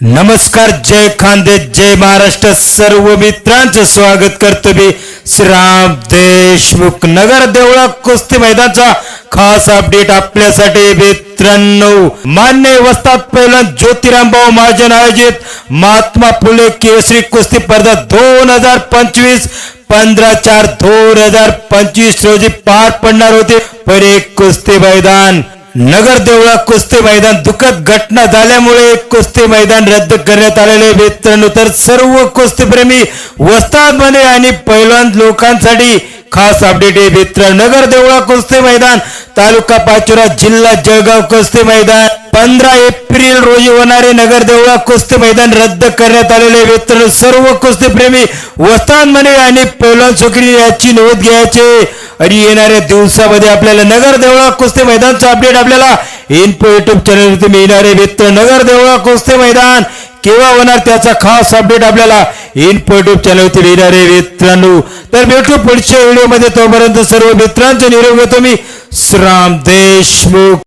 नमस्कार जय खानदे जय महाराष्ट्र. सर्व मित्रांचं स्वागत करतो मी श्रीराम देशमुख नगर देवळा कुस्ती मैदानचा खास अपडेट आपल्यासाठी मित्रांनो. मान्य वस्तात पहिला ज्योतिराम भाऊ महाजन आयोजित महात्मा फुले केसरी कुस्ती स्पर्धा दोन हजार पंचवीस पंधरा चार दोन हजार पंचवीस रोजी पार पडणार होते. पण एक कुस्ती मैदान नगर देवळा कुस्ती मैदान दुःखद घटना झाल्यामुळे कुस्ती मैदान रद्द करण्यात आलेले मित्रांनो तर सर्व कुस्तीप्रेमी वस्तादमध्ये आणि पैलवान लोकांसाठी खास अपडेट आहे. मित्र नगर देवळा कुस्ती मैदान तालुका पाचोरा जिल्हा जळगाव कुस्ती मैदान. पंधरा एप्रिल रोजी होणारे नगर देवळा कुस्ती मैदान रद्द करण्यात आलेले मित्र सर्व कुस्तीप्रेमी वस्तादमध्ये आणि पैलवान सुखरी याची नोंद घ्यायचे. आणि येणाऱ्या दिवसामध्ये आपल्याला नगर देवळा कुस्ती मैदानचा अपडेट आपल्याला इन्फो युट्यूब चॅनलवरती मिळणारे आहे. मित्र नगर देवळा कुस्ती मैदान केव्हा होणार त्याचा खास अपडेट आपल्याला इन्फो युट्यूब चॅनलवरती मिळणारे मित्रांनो तर भेटू पुढच्या व्हिडिओमध्ये तोपर्यंत सर्व मित्रांचे निरोप घेतो मी. श्राम देशमुख.